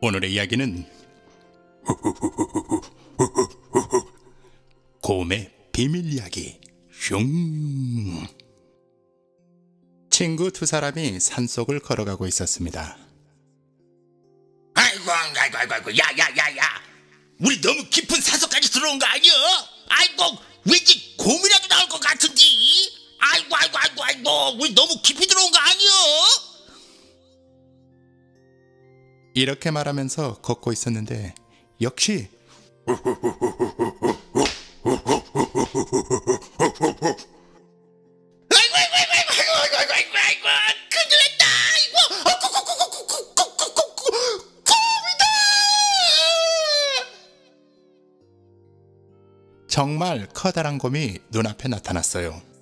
오늘의 이야기는 곰의 비밀 이야기. 슝. 친구 두 사람이 산속을 걸어가고 있었습니다. 아이고 아이고 아이고 아이고 야야야야 우리 너무 깊은 산속까지 들어온 거 아니야? 아이고 왠지 곰이라도 나올 것 같은데 아이고 아이고 아이고 아이고 우리 너무 깊이 이렇게 말하면서 걷고 있었는데 역시 정말 커다란 곰이 눈앞에 나타났어요.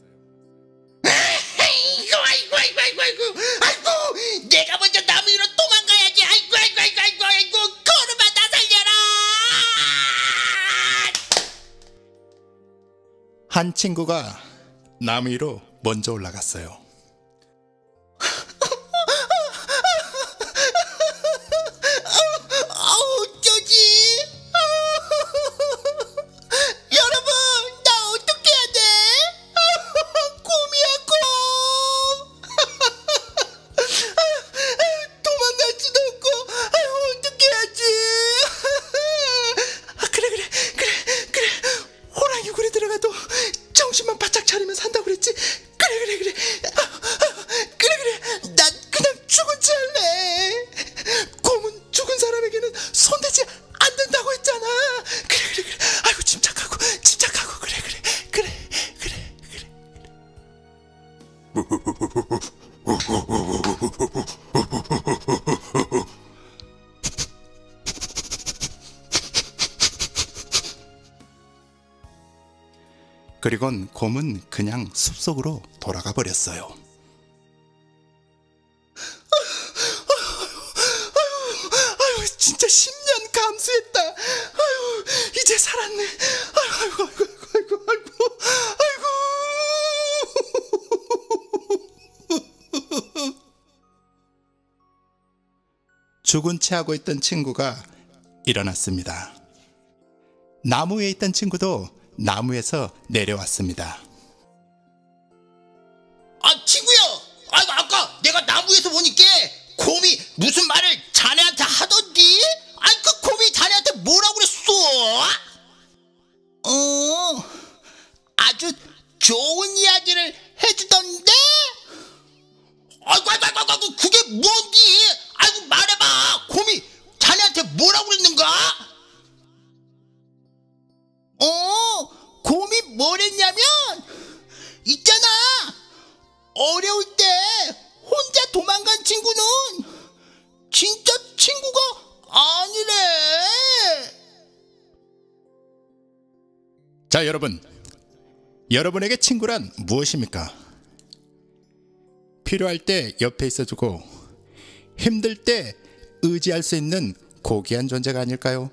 한 친구가 나무 위로 먼저 올라갔어요. 그리곤 곰은 그냥 숲속으로 돌아가 버렸어요. 죽은 채 하고 있던 친구가 일어났습니다. 나무에 있던 친구도 나무에서 내려왔습니다. 아 친구야 아이고 아까 내가 나무 위에서 보니까 곰이 무슨 말을 자네한테 하던디 아이 그 곰이 자네한테 뭐라고 그랬어 어 아주 좋은 이야기를 해주던데 곰이 뭐랬냐면 있잖아 어려울 때 혼자 도망간 친구는 진짜 친구가 아니래. 자, 여러분. 여러분에게 친구란 무엇입니까? 필요할 때 옆에 있어주고 힘들 때 의지할 수 있는 고귀한 존재가 아닐까요?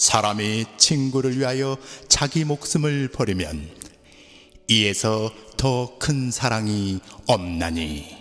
사람이 친구를 위하여 자기 목숨을 버리면 이에서 더 큰 사랑이 없나니.